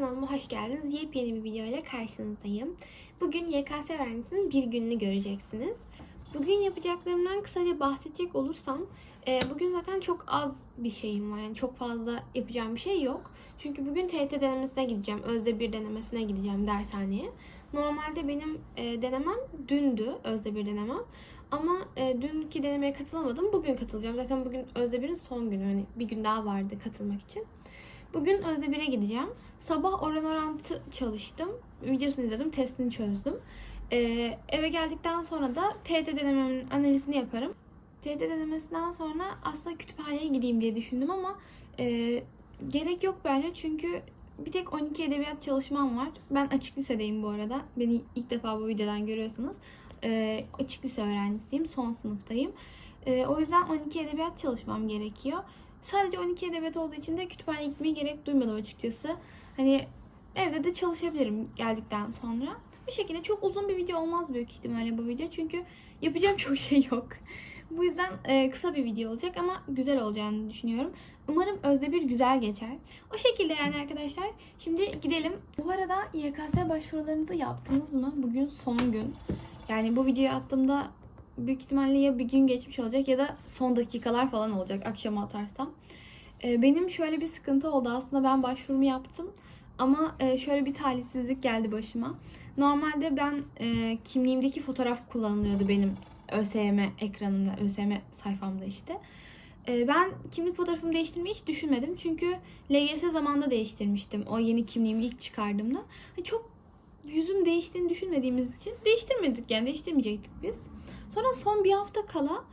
kanalıma hoş geldiniz. Yepyeni bir video ile karşınızdayım. Bugün YKS öğrencisinin bir gününü göreceksiniz. Bugün yapacaklarımdan kısaca bahsedecek olursam, e, bugün zaten çok az bir şeyim var. Yani çok fazla yapacağım bir şey yok. Çünkü bugün TYT denemesine gideceğim. Özde bir denemesine gideceğim dershaneye. Normalde benim e, denemem dündü, Özde bir denemem. Ama e, dünkü denemeye katılamadım. Bugün katılacağım. Zaten bugün Özde bir'in son günü. Hani bir gün daha vardı katılmak için. Bugün Özde 1'e gideceğim. Sabah oran orantı çalıştım. Videosunu izledim, testini çözdüm. Ee, eve geldikten sonra da TET denememin analizini yaparım. TET denemesinden sonra aslında kütüphaneye gideyim diye düşündüm ama e, gerek yok bence çünkü bir tek 12 edebiyat çalışmam var. Ben açık lisedeyim bu arada. Beni ilk defa bu videodan görüyorsunuz. Ee, açık lise öğrencisiyim. Son sınıftayım. Ee, o yüzden 12 edebiyat çalışmam gerekiyor. Sadece 12 edebiyat olduğu için de kütüphaneye gitmeye gerek duymadım açıkçası. Hani evde de çalışabilirim geldikten sonra. Bir şekilde çok uzun bir video olmaz büyük ihtimalle bu video. Çünkü yapacağım çok şey yok. Bu yüzden e, kısa bir video olacak ama güzel olacağını düşünüyorum. Umarım Özde bir güzel geçer. O şekilde yani arkadaşlar. Şimdi gidelim. Bu arada YKS başvurularınızı yaptınız mı? Bugün son gün. Yani bu videoyu attığımda büyük ihtimalle ya bir gün geçmiş olacak ya da son dakikalar falan olacak akşama atarsam. Ee, benim şöyle bir sıkıntı oldu. Aslında ben başvurumu yaptım ama e, şöyle bir talihsizlik geldi başıma. Normalde ben e, kimliğimdeki fotoğraf kullanılıyordu benim ÖSYM ekranımda, ÖSYM sayfamda işte. E, Ben kimlik fotoğrafımı değiştirmeyi hiç düşünmedim. Çünkü LGS zamanında değiştirmiştim. O yeni kimliğimi ilk çıkardığımda. Çok yüzüm değiştiğini düşünmediğimiz için değiştirmedik yani değiştirmeyecektik biz. Sonra son bir hafta kala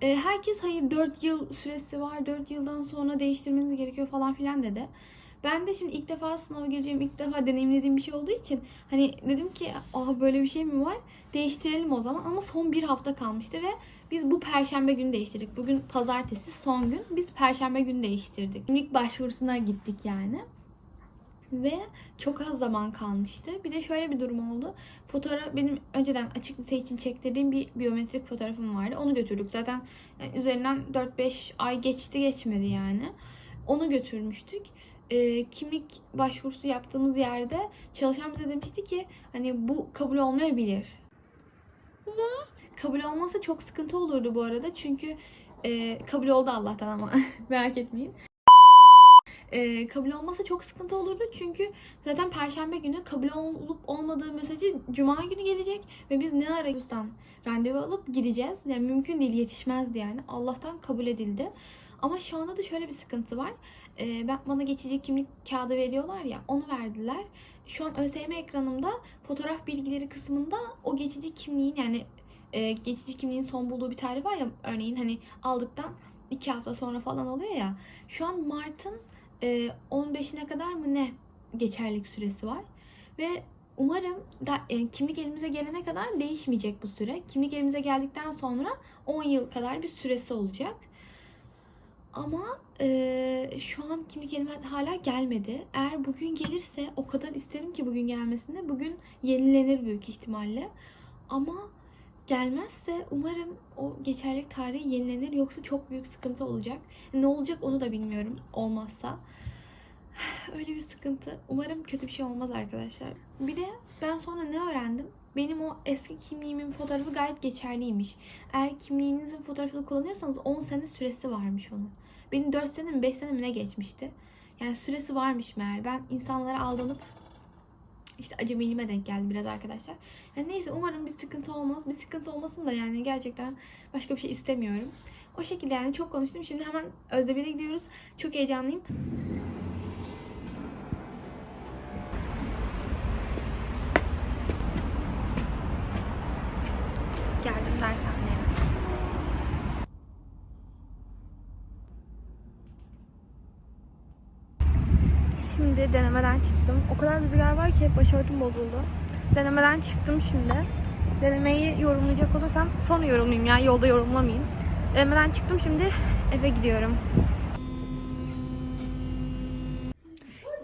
e, herkes hayır 4 yıl süresi var 4 yıldan sonra değiştirmeniz gerekiyor falan filan dedi. Ben de şimdi ilk defa sınava gireceğim, ilk defa deneyimlediğim bir şey olduğu için hani dedim ki aha böyle bir şey mi var? Değiştirelim o zaman ama son bir hafta kalmıştı ve biz bu perşembe günü değiştirdik. Bugün pazartesi son gün. Biz perşembe günü değiştirdik. İlk başvurusuna gittik yani. Ve çok az zaman kalmıştı. Bir de şöyle bir durum oldu. Fotoğraf benim önceden açık lise için çektirdiğim bir biyometrik fotoğrafım vardı. Onu götürdük. Zaten yani üzerinden 4-5 ay geçti geçmedi yani. Onu götürmüştük. Ee, kimlik başvurusu yaptığımız yerde çalışan bize demişti ki hani bu kabul olmayabilir. Ne? Kabul olmazsa çok sıkıntı olurdu bu arada. Çünkü e, kabul oldu Allah'tan ama merak etmeyin. E, kabul olmazsa çok sıkıntı olurdu çünkü zaten perşembe günü kabul olup olmadığı mesajı cuma günü gelecek ve biz ne ara yüzden randevu alıp gideceğiz. Yani mümkün değil yetişmezdi yani. Allah'tan kabul edildi. Ama şu anda da şöyle bir sıkıntı var. E, ben bana geçici kimlik kağıdı veriyorlar ya onu verdiler. Şu an ÖSYM ekranımda fotoğraf bilgileri kısmında o geçici kimliğin yani e, geçici kimliğin son bulduğu bir tarih var ya örneğin hani aldıktan iki hafta sonra falan oluyor ya. Şu an Mart'ın 15'ine kadar mı ne geçerlik süresi var. Ve umarım da, e, kimlik elimize gelene kadar değişmeyecek bu süre. Kimlik elimize geldikten sonra 10 yıl kadar bir süresi olacak. Ama e, şu an kimlik elime hala gelmedi. Eğer bugün gelirse o kadar isterim ki bugün gelmesini. Bugün yenilenir büyük ihtimalle. Ama gelmezse umarım o geçerlik tarihi yenilenir. Yoksa çok büyük sıkıntı olacak. Ne olacak onu da bilmiyorum olmazsa. Öyle bir sıkıntı. Umarım kötü bir şey olmaz arkadaşlar. Bir de ben sonra ne öğrendim? Benim o eski kimliğimin fotoğrafı gayet geçerliymiş. Eğer kimliğinizin fotoğrafını kullanıyorsanız 10 sene süresi varmış onun. Benim 4 sene mi 5 sene ne geçmişti. Yani süresi varmış meğer. Ben insanlara aldanıp işte acemiliğime denk geldi biraz arkadaşlar. Yani neyse umarım bir sıkıntı olmaz. Bir sıkıntı olmasın da yani gerçekten başka bir şey istemiyorum. O şekilde yani çok konuştum. Şimdi hemen Özdebir'e gidiyoruz. Çok heyecanlıyım. Geldim dershaneye. Şimdi denemeden çıktım. O kadar rüzgar var ki başörtüm bozuldu. Denemeden çıktım şimdi. Denemeyi yorumlayacak olursam sonra yorumlayayım ya yolda yorumlamayayım. Denemeden çıktım şimdi eve gidiyorum.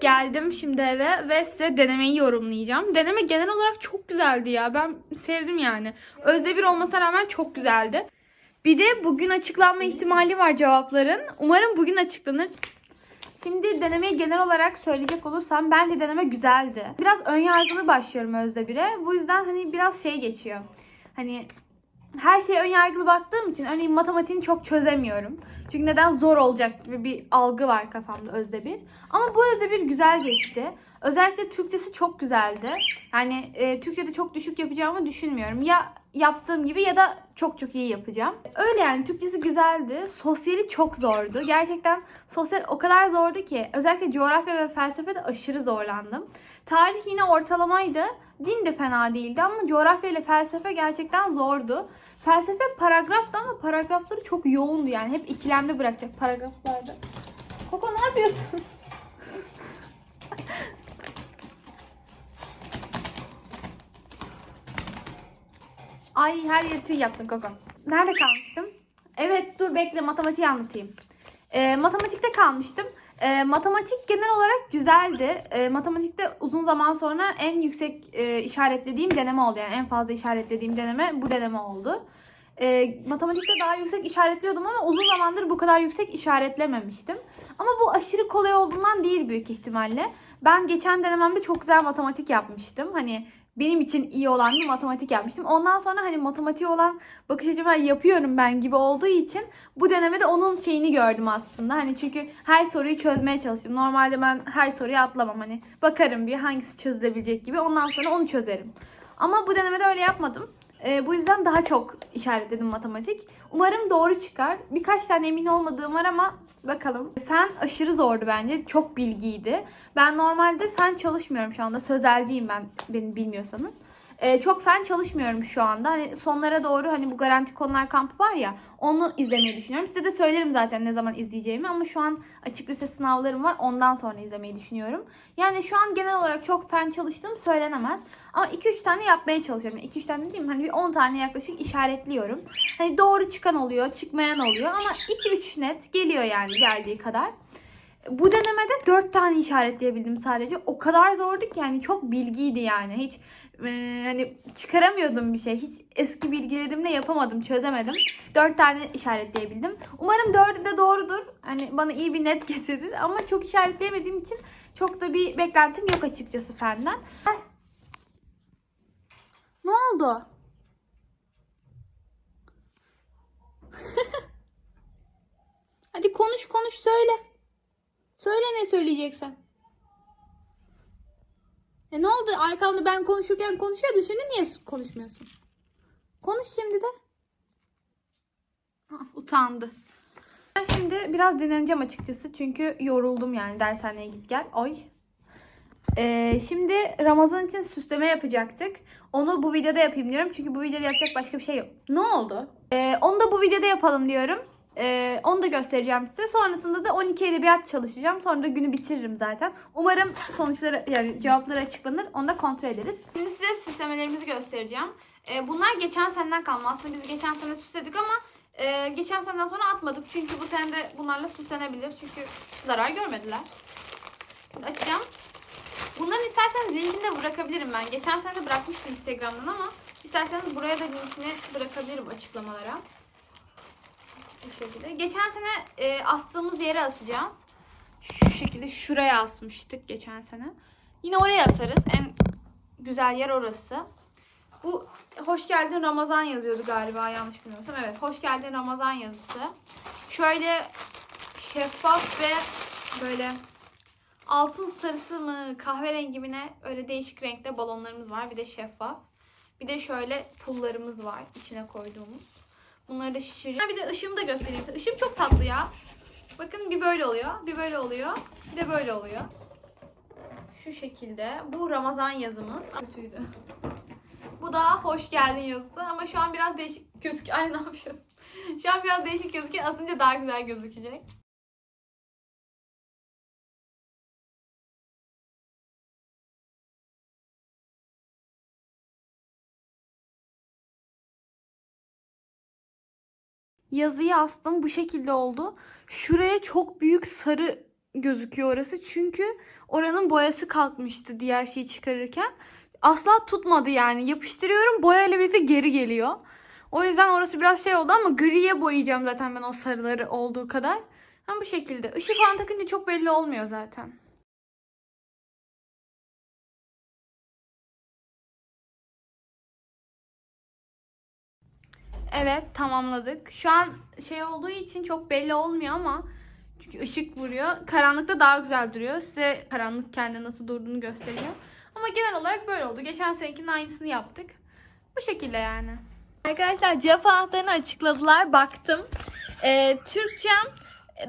Geldim şimdi eve ve size denemeyi yorumlayacağım. Deneme genel olarak çok güzeldi ya. Ben sevdim yani. Özde bir olmasına rağmen çok güzeldi. Bir de bugün açıklanma ihtimali var cevapların. Umarım bugün açıklanır. Şimdi denemeyi genel olarak söyleyecek olursam bence deneme güzeldi. Biraz ön yargılı başlıyorum Özde 1'e. Bu yüzden hani biraz şey geçiyor. Hani her şeye ön yargılı baktığım için örneğin matematiğini çok çözemiyorum. Çünkü neden zor olacak gibi bir algı var kafamda Özde 1. Ama bu Özde 1 güzel geçti. Özellikle Türkçesi çok güzeldi. Yani e, Türkçe'de çok düşük yapacağımı düşünmüyorum. Ya yaptığım gibi ya da çok çok iyi yapacağım. Öyle yani Türkçesi güzeldi. Sosyali çok zordu. Gerçekten sosyal o kadar zordu ki özellikle coğrafya ve felsefede aşırı zorlandım. Tarih yine ortalamaydı. Din de fena değildi ama coğrafya ile felsefe gerçekten zordu. Felsefe paragraftı ama paragrafları çok yoğundu yani. Hep ikilemde bırakacak paragraflarda. Koko ne yapıyorsun? Ay her yeri tüy yaptın Koko. Nerede kalmıştım? Evet dur bekle matematiği anlatayım. Ee, matematikte kalmıştım. Ee, matematik genel olarak güzeldi. Ee, matematikte uzun zaman sonra en yüksek e, işaretlediğim deneme oldu. Yani en fazla işaretlediğim deneme bu deneme oldu. Ee, matematikte daha yüksek işaretliyordum ama uzun zamandır bu kadar yüksek işaretlememiştim. Ama bu aşırı kolay olduğundan değil büyük ihtimalle. Ben geçen denememde çok güzel matematik yapmıştım. Hani benim için iyi olan bir matematik yapmıştım. Ondan sonra hani matematiğe olan bakış açım "Ha, yapıyorum ben gibi olduğu için bu denemede onun şeyini gördüm aslında. Hani çünkü her soruyu çözmeye çalıştım. Normalde ben her soruyu atlamam. Hani bakarım bir hangisi çözülebilecek gibi. Ondan sonra onu çözerim. Ama bu denemede öyle yapmadım. Ee, bu yüzden daha çok işaretledim matematik. Umarım doğru çıkar. Birkaç tane emin olmadığım var ama bakalım. Fen aşırı zordu bence. Çok bilgiydi. Ben normalde fen çalışmıyorum şu anda. Sözelciyim ben beni bilmiyorsanız. Ee, çok fen çalışmıyorum şu anda. Hani sonlara doğru hani bu garanti konular kampı var ya onu izlemeyi düşünüyorum. Size de söylerim zaten ne zaman izleyeceğimi ama şu an açık lise sınavlarım var. Ondan sonra izlemeyi düşünüyorum. Yani şu an genel olarak çok fen çalıştığım söylenemez. Ama 2-3 tane yapmaya çalışıyorum. 2-3 tane değil mi? Hani bir 10 tane yaklaşık işaretliyorum. Hani doğru çıkan oluyor, çıkmayan oluyor ama 2-3 net geliyor yani geldiği kadar. Bu denemede 4 tane işaretleyebildim sadece. O kadar zordu ki yani çok bilgiydi yani. Hiç e, hani çıkaramıyordum bir şey. Hiç eski bilgilerimle yapamadım, çözemedim. 4 tane işaretleyebildim. Umarım 4'ü de doğrudur. Hani bana iyi bir net getirir ama çok işaretleyemediğim için çok da bir beklentim yok açıkçası fenden. Ay. Ne oldu? Hadi konuş konuş söyle. Söyle ne söyleyeceksen. E ne oldu? Arkamda ben konuşurken konuşuyordu. Şimdi niye konuşmuyorsun? Konuş şimdi de. Ah, utandı. Ben şimdi biraz dinleneceğim açıkçası. Çünkü yoruldum yani dershaneye git gel. Ay. Ee, şimdi Ramazan için süsleme yapacaktık. Onu bu videoda yapayım diyorum. Çünkü bu videoda yapacak başka bir şey yok. Ne oldu? Ee, onu da bu videoda yapalım diyorum. Ee, onu da göstereceğim size. Sonrasında da 12 edebiyat çalışacağım. Sonra da günü bitiririm zaten. Umarım sonuçları yani cevapları açıklanır. Onu da kontrol ederiz. Şimdi size süslemelerimizi göstereceğim. Ee, bunlar geçen seneden kalma. Aslında biz geçen sene süsledik ama e, geçen seneden sonra atmadık. Çünkü bu sene de bunlarla süslenebilir. Çünkü zarar görmediler. Şimdi açacağım. Bunların isterseniz linkini de bırakabilirim ben. Geçen sene de bırakmıştım Instagram'dan ama isterseniz buraya da linkini bırakabilirim açıklamalara. Bu şekilde. Geçen sene e, astığımız yere asacağız. Şu şekilde şuraya asmıştık geçen sene. Yine oraya asarız. En güzel yer orası. Bu hoş geldin Ramazan yazıyordu galiba yanlış bilmiyorsam. Evet hoş geldin Ramazan yazısı. Şöyle şeffaf ve böyle altın sarısı mı kahverengi mi ne öyle değişik renkte balonlarımız var. Bir de şeffaf. Bir de şöyle pullarımız var içine koyduğumuz. Bunları da şişireceğim. Bir de ışığımı da göstereyim. Işığım çok tatlı ya. Bakın bir böyle oluyor. Bir böyle oluyor. Bir de böyle oluyor. Şu şekilde. Bu Ramazan yazımız. Kötüydü. Bu da hoş geldin yazısı. Ama şu an biraz değişik gözüküyor. Ay ne yapıyorsun? Şu an biraz değişik gözüküyor. Asınca daha güzel gözükecek. Yazıyı astım bu şekilde oldu. Şuraya çok büyük sarı gözüküyor orası. Çünkü oranın boyası kalkmıştı diğer şeyi çıkarırken. Asla tutmadı yani. Yapıştırıyorum boya ile birlikte geri geliyor. O yüzden orası biraz şey oldu ama griye boyayacağım zaten ben o sarıları olduğu kadar. Tam bu şekilde. Işık falan takınca çok belli olmuyor zaten. Evet tamamladık. Şu an şey olduğu için çok belli olmuyor ama çünkü ışık vuruyor. Karanlıkta daha güzel duruyor. Size karanlık kendi nasıl durduğunu gösteriyor. Ama genel olarak böyle oldu. Geçen senekinin aynısını yaptık. Bu şekilde yani. Arkadaşlar cevap anahtarını açıkladılar. Baktım. Ee, Türkçem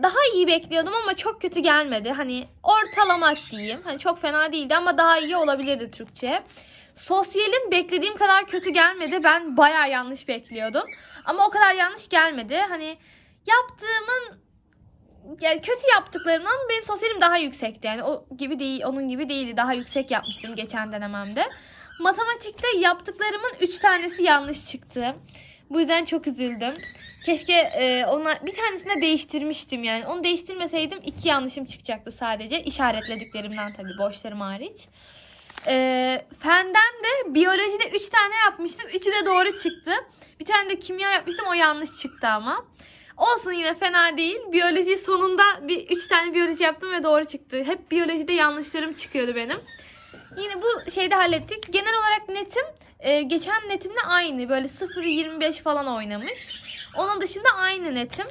daha iyi bekliyordum ama çok kötü gelmedi. Hani ortalama diyeyim. Hani çok fena değildi ama daha iyi olabilirdi Türkçe. Sosyalim beklediğim kadar kötü gelmedi. Ben bayağı yanlış bekliyordum. Ama o kadar yanlış gelmedi. Hani yaptığımın yani kötü yaptıklarımdan benim sosyalim daha yüksekti. Yani o gibi değil, onun gibi değildi. Daha yüksek yapmıştım geçen denememde. Matematikte yaptıklarımın 3 tanesi yanlış çıktı. Bu yüzden çok üzüldüm. Keşke e, ona bir tanesini de değiştirmiştim yani. Onu değiştirmeseydim iki yanlışım çıkacaktı sadece. İşaretlediklerimden tabii boşlarım hariç. E, fenden de biyolojide 3 tane yapmıştım. Üçü de doğru çıktı. Bir tane de kimya yapmıştım o yanlış çıktı ama. Olsun yine fena değil. Biyoloji sonunda bir 3 tane biyoloji yaptım ve doğru çıktı. Hep biyolojide yanlışlarım çıkıyordu benim. Yine bu şeyde hallettik. Genel olarak netim e, geçen netimle aynı. Böyle 0.25 falan oynamış. Onun dışında aynı netim.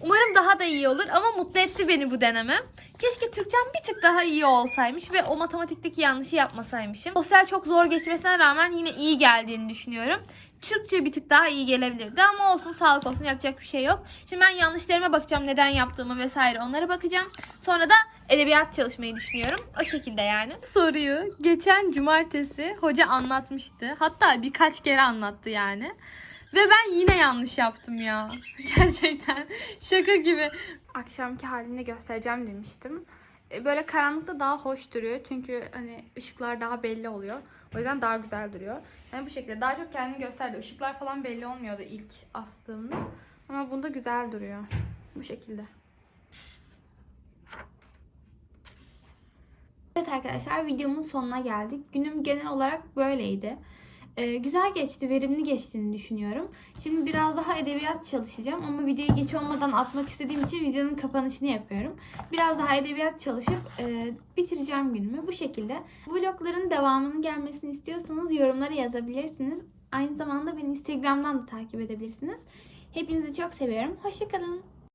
Umarım daha da iyi olur ama mutlu etti beni bu deneme. Keşke Türkçem bir tık daha iyi olsaymış ve o matematikteki yanlışı yapmasaymışım. Sosyal çok zor geçmesine rağmen yine iyi geldiğini düşünüyorum. Türkçe bir tık daha iyi gelebilirdi ama olsun sağlık olsun yapacak bir şey yok. Şimdi ben yanlışlarıma bakacağım neden yaptığımı vesaire onlara bakacağım. Sonra da edebiyat çalışmayı düşünüyorum. O şekilde yani. Soruyu geçen cumartesi hoca anlatmıştı. Hatta birkaç kere anlattı yani. Ve ben yine yanlış yaptım ya. Gerçekten şaka gibi. Akşamki halini göstereceğim demiştim. E, Böyle karanlıkta daha hoş duruyor. Çünkü hani ışıklar daha belli oluyor. O yüzden daha güzel duruyor. Yani bu şekilde daha çok kendini gösterdi. Işıklar falan belli olmuyordu ilk astığımda. Ama bunda güzel duruyor. Bu şekilde. Evet arkadaşlar videomun sonuna geldik. Günüm genel olarak böyleydi. Ee, güzel geçti, verimli geçtiğini düşünüyorum. Şimdi biraz daha edebiyat çalışacağım ama videoyu geç olmadan atmak istediğim için videonun kapanışını yapıyorum. Biraz daha edebiyat çalışıp e, bitireceğim günümü bu şekilde. Vlogların devamının gelmesini istiyorsanız yorumlara yazabilirsiniz. Aynı zamanda beni Instagram'dan da takip edebilirsiniz. Hepinizi çok seviyorum. Hoşçakalın.